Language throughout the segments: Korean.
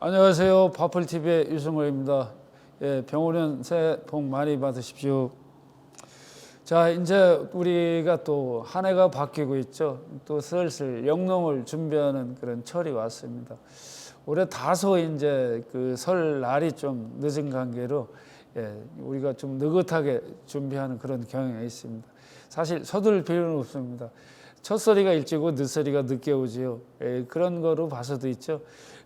안녕하세요. 바플TV의 유승호입니다. 예, 병원은 새해 복 많이 받으십시오. 자, 이제 우리가 또 한 해가 바뀌고 있죠. 또 슬슬 영농을 준비하는 그런 철이 왔습니다. 올해 다소 이제 그 설 날이 좀 늦은 관계로 예, 우리가 좀 느긋하게 준비하는 그런 경향이 있습니다. 사실 서둘 필요는 없습니다. 첫소리가 일찍 오고 늦소리가 늦게 오지요. 예, 그런 거로 봐서도 있죠.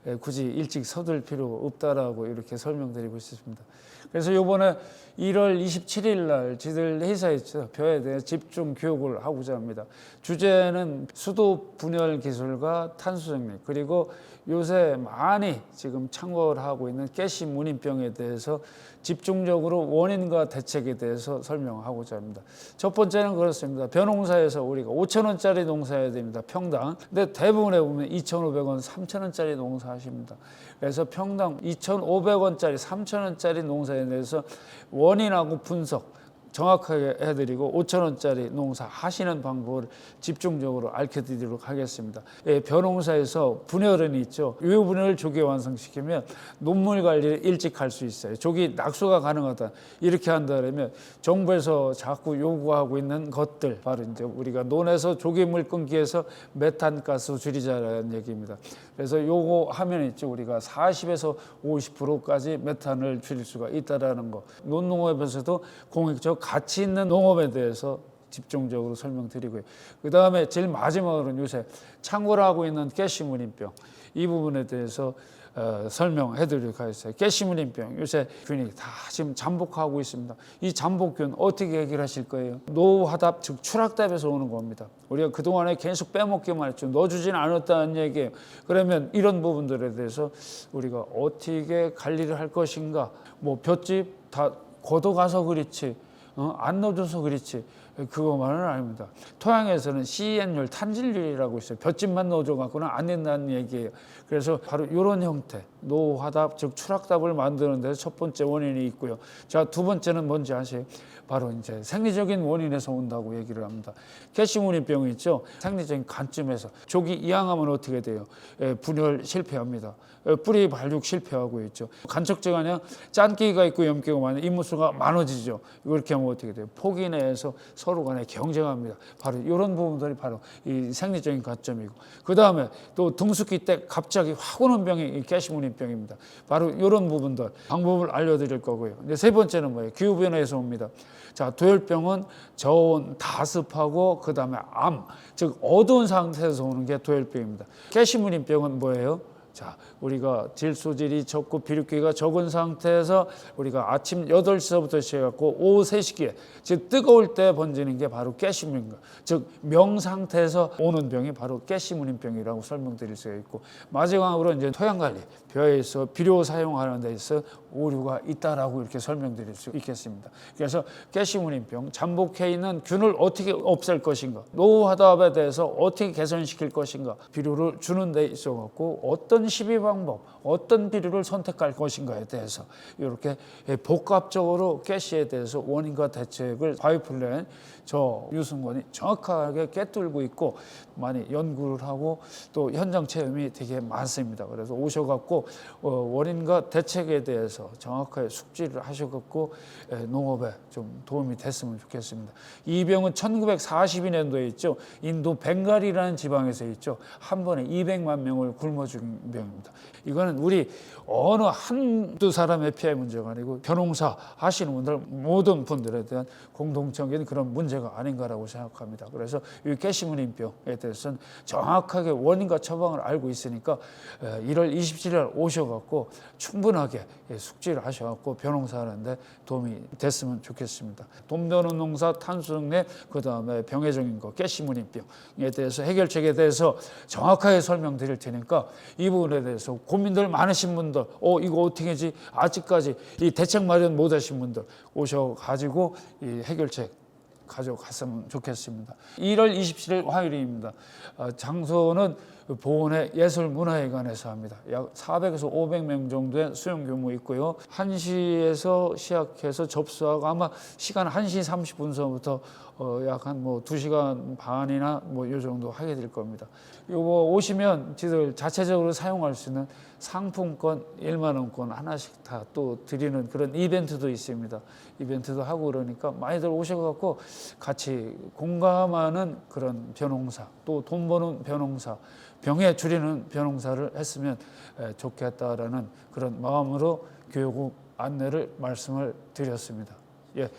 예, 굳이 일찍 서둘 필요 없다라고 이렇게 설명드리고 싶습니다. 그래서 요번에 1월 27일 날 지들 회사에서 벼에 대해 집중 교육을 하고자 합니다. 주제는 수도 분열 기술과 탄소 정리 그리고 요새 많이 지금 창궐하고 있는 가시 문인병에 대해서 집중적으로 원인과 대책에 대해서 설명하고자 합니다. 첫 번째는 그렇습니다. 벼농사에서 우리가 5천 원짜리 농사해야 됩니다. 평당. 근데 대부분에 보면 2,500원, 3천 원짜리 농사 하십니다. 그래서 평당 2,500원짜리, 3천 원짜리 농사에 대해서 원인하고 분석 정확하게 해드리고 5천 원짜리 농사 하시는 방법을 집중적으로 알려드리도록 하겠습니다. 예, 벼농사에서 분열은 있죠. 유분열 조기 완성시키면 논물 관리를 일찍 할 수 있어요. 조기 낙수가 가능하다. 이렇게 한다면 정부에서 자꾸 요구하고 있는 것들 바로 이제 우리가 논에서 조기 물 끊기 위해서 메탄가스 줄이자라는 얘기입니다. 그래서 요거 하면 있죠. 우리가 40에서 50%까지 메탄을 줄일 수가 있다라는 거. 논농업에서도 공익적 가치 있는 농업에 대해서 집중적으로 설명드리고요. 그 다음에 제일 마지막으로는 요새 창궐 하고 있는 가시문인병 이 부분에 대해서 어, 설명해드리도록 하겠습니다. 가시문인병 요새 균이 다 지금 잠복하고 있습니다. 이 잠복균 어떻게 해결하실 거예요? 노화답 즉 추락답에서 오는 겁니다. 우리가 그 동안에 계속 빼먹기만 했죠. 넣어주지는 않았다는 얘기예요. 그러면 이런 부분들에 대해서 우리가 어떻게 관리를 할 것인가? 뭐 볏짚 다 걷어가서 그렇지. 어? 안 넣어줘서 그렇지 그것만은 아닙니다. 토양에서는 CN율, 탄질률이라고 있어요. 볏짚만 넣어줘 갖고는 안 된다는 얘기예요. 그래서 바로 이런 형태 노화답 즉 추락답을 만드는 데서 첫 번째 원인이 있고요. 자 두 번째는 뭔지 아세요? 바로 이제 생리적인 원인에서 온다고 얘기를 합니다. 캐시무늬병이 있죠. 생리적인 관점에서 조기 이양하면 어떻게 돼요? 예, 분열 실패합니다. 예, 뿌리 발육 실패하고 있죠. 간척제가 아니라 짠기가 있고 염기가 많은 이무수가 많아지죠. 이렇게 하면 어떻게 돼요? 포기 내에서 서로 간에 경쟁합니다. 바로 이런 부분들이 바로 이 생리적인 관점이고 그 다음에 또 등숙기 때 갑자기 확 오는 병이 이 캐시무늬병입니다. 바로 이런 부분들 방법을 알려드릴 거고요. 이제 세 번째는 뭐예요? 기후 변화에서 옵니다. 자, 도열병은 저온, 다습하고 그 다음에 암, 즉 어두운 상태에서 오는 게 도열병입니다. 가시문인병은 뭐예요? 자, 우리가 질소질이 적고 비료기가 적은 상태에서 우리가 아침 8시서부터 시작하고 오후 3시기에 즉 뜨거울 때 번지는 게 바로 가시문인가. 즉 명상태에서 오는 병이 바로 가시문인병이라고 설명드릴 수가 있고 마지막으로 이제 토양 관리, 벼에서 비료 사용하는 데 있어 오류가 있다라고 이렇게 설명드릴 수 있겠습니다. 그래서 가시문인병, 잠복해 있는 균을 어떻게 없앨 것인가, 노화답에 대해서 어떻게 개선시킬 것인가, 비료를 주는 데 있어 갖고 어떤 시비 방법, 어떤 비료를 선택할 것인가에 대해서 이렇게 복합적으로 가시에 대해서 원인과 대책을 바이플랜 저 유승권이 정확하게 꿰뚫고 있고 많이 연구를 하고 또 현장 체험이 되게 많습니다. 그래서 오셔갖고 어, 원인과 대책에 대해서 정확하게 숙지를 하셔갖고 에, 농업에 좀 도움이 됐으면 좋겠습니다. 이 병은 1942년도에 있죠. 인도 벵갈이라는 지방에서 있죠. 한 번에 200만 명을 굶어 죽인 병입니다. 이거는 우리 어느 한두 사람의 피해 문제가 아니고 변홍사 하시는 분들 모든 분들에 대한 공동적인 그런 문제가 아닌가라고 생각합니다. 그래서 이 가시문인병에 대해서는 정확하게 원인과 처방을 알고 있으니까 1월 27일 오셔갖고 충분하게 숙지를 하셔갖고 변홍사하는데 도움이 됐으면 좋겠습니다. 돈벼는 농사, 탄수능내, 그 다음에 병해적인 거, 가시문인병에 대해서 해결책에 대해서 정확하게 설명드릴 테니까 이 부분 에 대해서 고민들 많으신 분들, 어 이거 어떻게 하지? 아직까지 이 대책 마련 못 하신 분들 오셔가지고 이 해결책 가져갔으면 좋겠습니다. 1월 27일 화요일입니다. 어, 장소는 보건의 예술 문화회관에서 합니다. 약 400에서 500명 정도의 수용 규모 있고요. 1시에서 시작해서 접수하고 아마 시간 1시 30분서부터 어, 약한 뭐 2시간 반이나 뭐 요 정도 하게 될 겁니다. 요거 오시면 지들 자체적으로 사용할 수 있는 상품권 1만 원권 하나씩 다 또 드리는 그런 이벤트도 있습니다. 이벤트도 하고 그러니까 많이들 오셔 갖고 같이 공감하는 그런 변홍사 또 돈 버는 변홍사 병에 줄이는 변홍사를 했으면 에, 좋겠다라는 그런 마음으로 교육국 안내를 말씀을 드렸습니다. 예,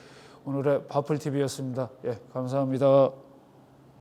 오늘의 바플 TV였습니다. 예, 감사합니다.